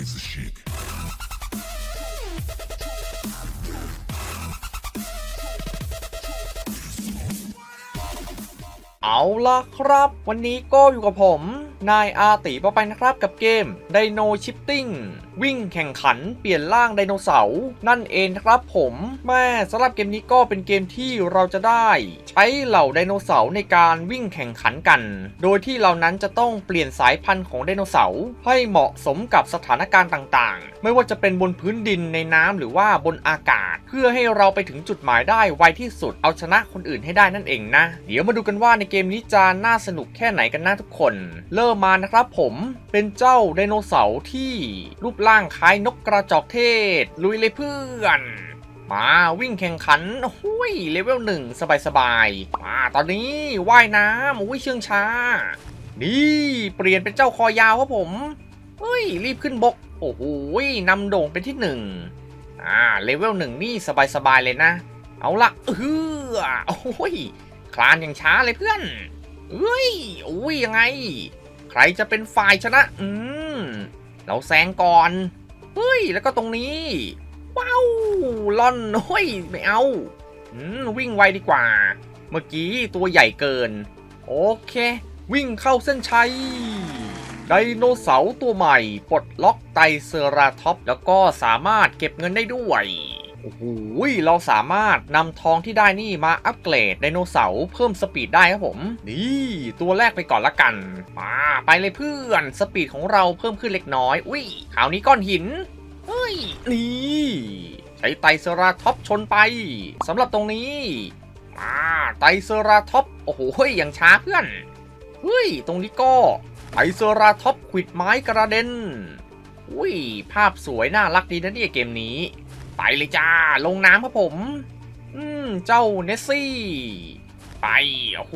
crazy chic. เอาล่ะครับ วันนี้ก็อยู่กับผม นายอาติปอไปนะครับกับเกม Dino Shifting วิ่งแข่งขันเปลี่ยนร่างไดโนเสาร์นั่นเองนะครับผมแม่สำหรับเกมนี้ก็เป็นเกมที่เราจะได้ ใช้เหล่าไดโนเสาร์ในการวิ่งแข่งขันกัน โดยที่เรานั้นจะต้องเปลี่ยนสายพันธุ์ของไดโนเสาร์ให้เหมาะสมกับสถานการณ์ต่างๆ ไม่ว่าจะเป็นบนพื้นดินในน้ำหรือว่าบนอากาศ เพื่อให้เราไปถึงจุดหมายได้ไวที่สุดเอาชนะคนอื่นให้ได้นั่นเองนะ เดี๋ยวมาดูกันว่าในเกมนี้จะน่าสนุกแค่ไหนกันนะทุกคน เริ่มมานะครับผมเป็นเจ้าไดโนเสาร์ที่รูปร่างคล้ายนกกระจอกเทศ ลุยเลยเพื่อน มาวิ่งแข่งขันโอ้ยเลเวลหนึ่งสบายๆมาตอนนี้ว่ายน้ำอุ้ยเชื่องช้า นี่เปลี่ยนเป็นเจ้าคอยาวครับผมเฮ้ย รีบขึ้นบก โอ้โหนำโด่งเป็นที่หนึ่งอ่าเลเวลหนึ่งนี่สบายๆเลยนะ เอาละเออโอ้ยคลานอย่างช้าเลยเพื่อนเอ้ยอุ้ยยังไง ใครจะเป็นฝ่ายชนะ อืม เราแซงก่อน เฮ้ย แล้วก็ตรงนี้ ว้าวล่อนเฮ้ยไม่เอาอืวิ่งไวดีกว่า เมื่อกี้ตัวใหญ่เกิน โอเค วิ่งเข้าเส้นชัย ไดโนเสาร์ตัวใหม่ ปลดล็อกไตเซราท็อป แล้วก็สามารถเก็บเงินได้ด้วย โอ้โหเราสามารถนำทองที่ได้นี่มาอัปเกรดไดโนเสาร์เพิ่มสปีดได้ครับผม นี่ ตัวแรกไปก่อนละกัน มาไปเลยเพื่อนสปีดของเราเพิ่มขึ้นเล็กน้อยอุ้ยคราวนี้ก้อนหินเฮ้ยนี่ใช้ไตเซราท็อปชนไปสำหรับตรงนี้มาไตเซราท็อปโอ้โหเฮ้ยอย่างช้าเพื่อนเฮ้ยตรงนี้ก็ไตเซราท็อปขิดไม้กระเด็นอุ้ยภาพสวยน่ารักดีนะเนี่ยเกมนี้ ไปเลยจ้า ลงน้ำครับผม อืม เจ้าเนสซี่ ไปโอ้โห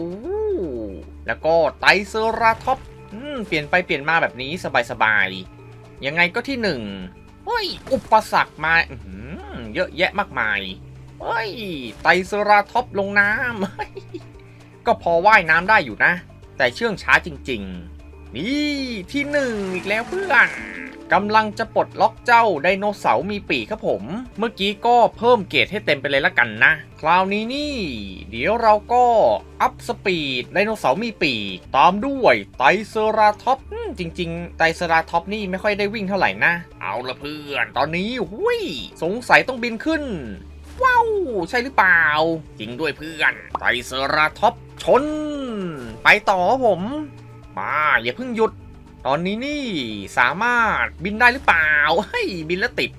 แล้วก็ไตเซราท็อปอืมเปลี่ยนไปเปลี่ยนมาแบบนี้สบายๆ ยังไงก็ที่หนึ่งเฮ้ย อุปสรรคมาอื้อหือเยอะแยะมากมาย เฮ้ย ไตเซราท็อปลงน้ำก็พอว่ายน้ำได้อยู่นะ แต่เชื่องช้าจริง ๆ นี่ที่หนึ่งอีกแล้วเพื่อนกำลังจะปลดล็อกเจ้าไดโนเสาร์มีปีกครับผม เมื่อกี้ก็เพิ่มเกรดให้เต็มไปเลยละกันนะ คราวนี้นี่ เดี๋ยวเราก็อัพสปีดไดโนเสาร์มีปีก ตามด้วยไตเซราท็อปจริง ๆ ไตเซราท็อปนี่ไม่ค่อยได้วิ่งเท่าไหร่นะ เอาละเพื่อน ตอนนี้หุยสงสัยต้องบินขึ้น ว้าว ใช่หรือเปล่า จริงด้วยเพื่อน ไตเซราท็อปชน ไปต่อผม มาอย่าเพิ่งหยุด ตอนนี้นี่สามารถบินได้หรือเปล่าเฮ้ยบินแล้วติด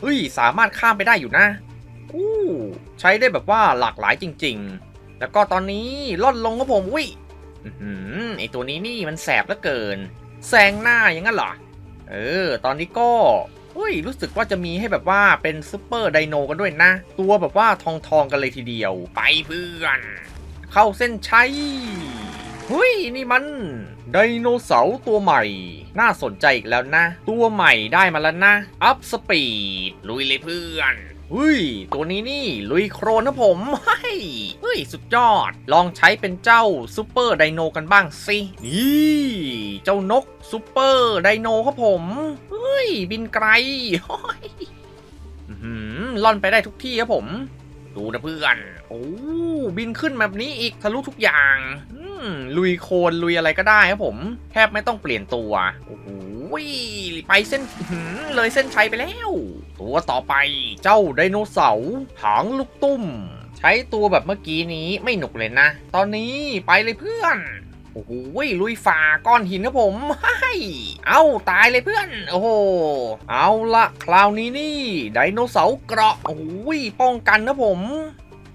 เฮ้ยสามารถข้ามไปได้อยู่นะอู้ใช้ได้แบบว่าหลากหลายจริง ๆ แล้วก็ตอนนี้ล่อนลงครับผมวิอื้อหือไอตัวนี้นี่มันแสบเหลือเกินแซงหน้าอย่างนั้นเหรอ เออ ตอนนี้ก็เฮ้ย รู้สึกว่าจะมีให้แบบว่าเป็นซูเปอร์ไดโนกันด้วยนะ ตัวแบบว่าทองทองๆกันเลยทีเดียว ไปเพื่อน เข้าเส้นชัยเฮ้ย นี่มัน ไดโนเสาร์ตัวใหม่ น่าสนใจอีกแล้วนะ ตัวใหม่ได้มาแล้วนะ อัพสปีด ลุยเลยเพื่อนเฮ้ย ตัวนี้นี่ ลุยโครนนะผมเฮ้ยเฮ้ย สุดยอด ลองใช้เป็นเจ้าซูเปอร์ไดโนกันบ้างสิ นี่ เจ้านกซูเปอร์ไดโนครับผม เฮ้ย บินไกลฮ้ยอื้อหือล่อนไปได้ทุกที่ครับผม ดูนะเพื่อนโอ้บินขึ้นแบบนี้อีกทะลุทุกอย่างอืมลุยโคลนลุยอะไรก็ได้ครับผม แทบไม่ต้องเปลี่ยนตัว โอ้โหไปเส้นเลยเส้นชัยไปแล้ว ตัวต่อไปเจ้าไดโนเสาร์หางลูกตุ้ม ใช้ตัวแบบเมื่อกี้นี้ไม่หนุกเลยนะ ตอนนี้ไปเลยเพื่อน โอ้โหลุยฝ่าก้อนหินครับผมไฮ้เอาตายเลยเพื่อน โอ้โห เอาละคราวนี้นี่ ไดโนเสาร์เกราะโอ้โหป้องกันนะผม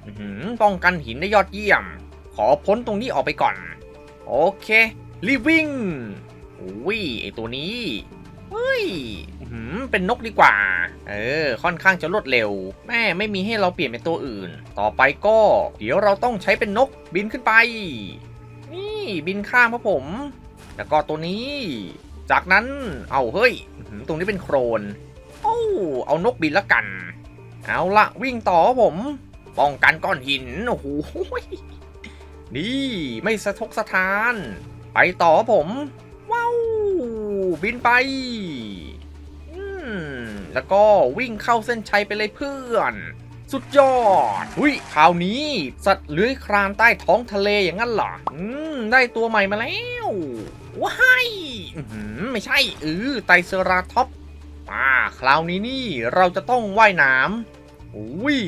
อื้อหือป้องกันหินได้ยอดเยี่ยม ขอพ้นตรงนี้ออกไปก่อน โอเค รีบวิ่งโอ้ยไอตัวนี้เฮ้ยหือเป็นนกดีกว่า เออ ค่อนข้างจะรวดเร็ว แม่ไม่มีให้เราเปลี่ยนเป็นตัวอื่น ต่อไปก็ เดี๋ยวเราต้องใช้เป็นนกบินขึ้นไป บินข้ามครับผม แล้วก็ตัวนี้ จากนั้นเอาเฮ้ย ตรงนี้เป็นโครนโอ้เอานกบินละกัน เอาละวิ่งต่อผม ป้องกันก้อนหินโอ้โหนี่ไม่สะทกสะทาน ไปต่อผม ว้าว บินไปอืแล้วก็วิ่งเข้าเส้นชัยไปเลยเพื่อน สุดยอดอุ้ยคราวนี้ สัตว์เลื้อยคลานใต้ท้องทะเลอย่างนั้นเหรออืมได้ตัวใหม่มาแล้วว้ายไม่ใช่เออไตเซราท็อปส์อ่าคราวนี้นี่เราจะต้องว่ายน้ำอุ้ย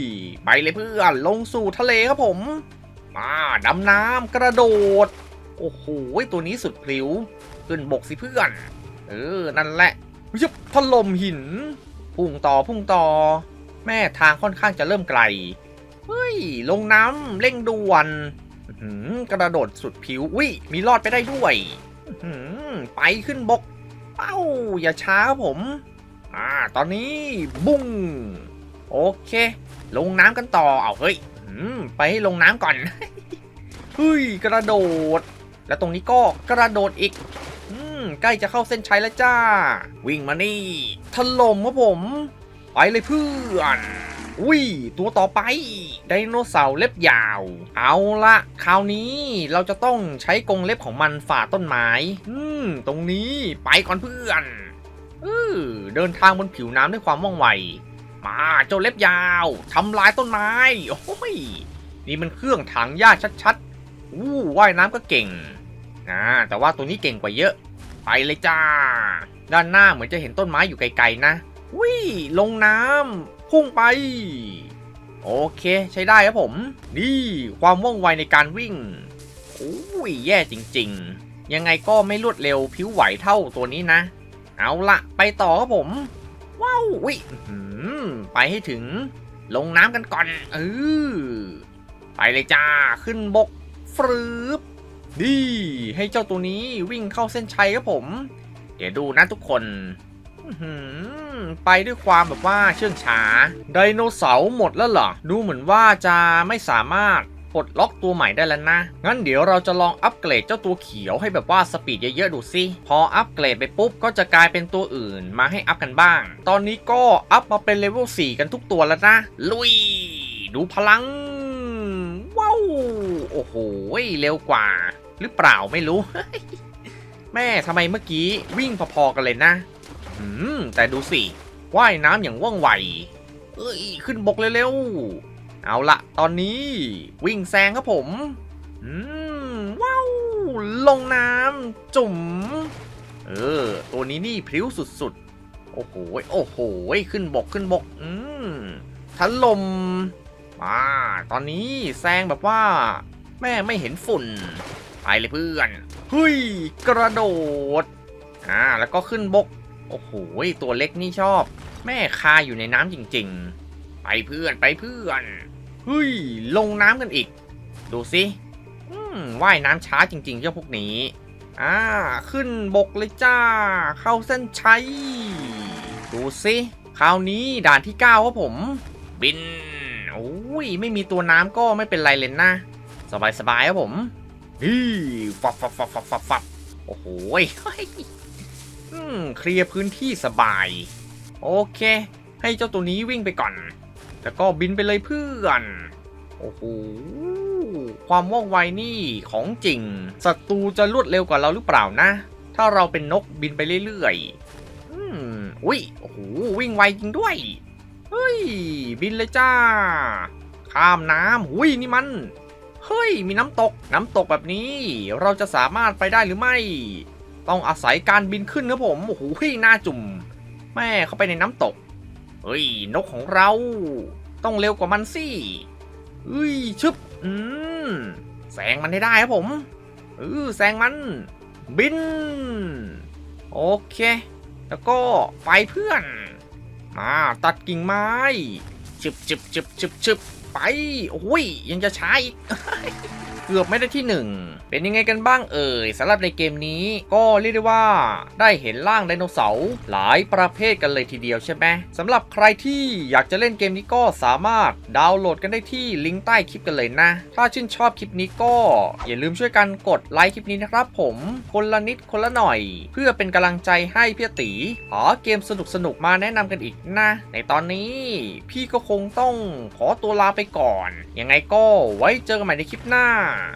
ไปเลยเพื่อนลงสู่ทะเลครับผม มาดำน้ำกระโดด โอ้โหตัวนี้สุดพลิ้ว ขึ้นบกสิเพื่อน เออ นั่นแหละยึบถล่มหิน พุ่งต่อพุ่งต่อ แม่ทางค่อนข้างจะเริ่มไกล เฮ้ย ลงน้ำเร่งด่วนกระโดดสุดผิวอุ้ยมีรอดไปได้ด้วยไปขึ้นบก เอ้า อย่าช้าครับผม อ่า ตอนนี้บุ้ง โอเค ลงน้ำกันต่อ เอาเฮ้ยไปให้ลงน้ำก่อน เฮ้ย กระโดด แล้วตรงนี้ก็กระโดดอีกอใกล้จะเข้าเส้นชัยแล้วจ้า วิ่งมานี่ถล่มครับผม ไปเลยเพื่อนอุ้ยตัวต่อไปไดโนเสาร์เล็บยาว เอาละคราวนี้เราจะต้องใช้กรงเล็บของมันฝ่าต้นไม้อืมตรงนี้ไปก่อนเพื่อนเออเดินทางบนผิวน้ำด้วยความว่องไว มาเจ้าเล็บยาวทำลายต้นไม้โอ้ยนี่มันเครื่องถังหญ้าชัดๆอู้ว่ายน้ำก็เก่งนะแต่ว่าตัวนี้เก่งกว่าเยอะ ไปเลยจ้า ด้านหน้าเหมือนจะเห็นต้นไม้อยู่ไกลๆนะ วิ่งลงน้ำพุ่งไป โอเคใช้ได้ครับผม นี่ความว่องไวในการวิ่งโอ้ยแย่จริง ๆ ยังไงก็ไม่รวดเร็วผิวไหวเท่าตัวนี้นะ เอาละไปต่อครับผม ว้าววิอื้อหือไปให้ถึง ลงน้ำกันก่อนเออไปเลยจ้าขึ้นบกฟรึบนี่ให้เจ้าตัวนี้วิ่งเข้าเส้นชัยครับผม เดี๋ยวดูนะทุกคน ไปด้วยความแบบว่าเชื่องช้าไดโนเสาร์หมดแล้วเหรอ ดูเหมือนว่าจะไม่สามารถปลดล็อกตัวใหม่ได้แล้วนะ งั้นเดี๋ยวเราจะลองอัปเกรดเจ้าตัวเขียวให้แบบว่าสปีดเยอะๆดูสิ พออัปเกรดไปปุ๊บก็จะกลายเป็นตัวอื่นมาให้อัพกันบ้าง ตอนนี้ก็อัพมาเป็นเลเวล4กันทุกตัวแล้วนะ ลุย ดูพลัง ว้าว โอ้โห เร็วกว่า หรือเปล่าไม่รู้ แม่ทำไมเมื่อกี้วิ่งพอๆกันเลยนะ อืมแต่ดูสิว่ายน้ำอย่างว่องไว เอ้ย ขึ้นบกเร็วๆ เอาละตอนนี้วิ่งแซงครับผม อืม ว้าว ลงน้ำจุ่มเออ ตัวนี้นี่พริ้วสุดๆ โอ้โห โอ้โห ขึ้นบกขึ้นบก อืมทันลมมาตอนนี้แซงแบบว่า แม่ไม่เห็นฝุ่น ไปเลยเพื่อนเฮ้ย กระโดด อ่า แล้วก็ขึ้นบก โอ้โหตัวเล็กนี่ชอบ แม่คาอยู่ในน้ำจริง ๆ ไปเพื่อนไปเพื่อนเฮ้ยลงน้ำกันอีก ดูสิอืมว่ายน้ำช้าจริง ๆ เจ้าพวกนี้อ่าขึ้นบกเลยจ้า เข้าเส้นชัยดูสิคราวนี้ด่านที่9ครับผม บินโอ้ยไม่มีตัวน้ำก็ไม่เป็นไรเลยนะสบายๆครับผมนี่ฟับฟับฟับฟับฟับโอ้โห อืมเคลียร์พื้นที่สบาย โอเค ให้เจ้าตัวนี้วิ่งไปก่อน แล้วก็บินไปเลยเพื่อน โอ้โห ความว่องไวนี่ของจริง ศัตรูจะรวดเร็วกว่าเราหรือเปล่านะ ถ้าเราเป็นนกบินไปเรื่อยๆ อืมอุ้ย โอ้โห วิ่งไวจริงด้วย เฮ้ย บินเลยจ้า ข้ามน้ำอุ้ยนี่มัน เฮ้ย มีน้ำตก น้ำตกแบบนี้ เราจะสามารถไปได้หรือไม่ ต้องอาศัยการบินขึ้นครับผมโอ้โหหน้าจุ่ม แม่เข้าไปในน้ำตก เฮ้ย นกของเรา ต้องเร็วกว่ามันสิเฮ้ยชึบ อืมแซงมันให้ได้ครับผมเออแซงมัน บิน โอเค แล้วก็ไปเพื่อน มาตัดกิ่งไม้ชึบชึบชึบชึบชึบไป โอ้ย ยังจะช้าอีก เกือบไม่ได้ที่หนึ่งเป็นยังไงกันบ้างเอ่ยสำหรับในเกมนี้ก็เรียกได้ว่า ได้เห็นร่างไดโนเสาร์หลายประเภทกันเลยทีเดียวใช่ไหมสำหรับใครที่อยากจะเล่นเกมนี้ก็สามารถดาวน์โหลดกันได้ที่ลิงก์ใต้คลิปกันเลยนะ ถ้าชื่นชอบคลิปนี้ก็อย่าลืมช่วยกันกดไลค์คลิปนี้นะครับผมคนละนิดคนละหน่อย เพื่อเป็นกำลังใจให้พี่ตีหาเกมสนุกๆมาแนะนำกันอีกนะ ในตอนนี้พี่ก็คงต้องขอตัวลาไปก่อน ยังไงก็ไว้เจอกันใหม่ในคลิปหน้า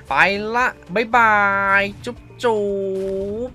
ไปละ บ๊ายบาย จุ๊บจุ๊บ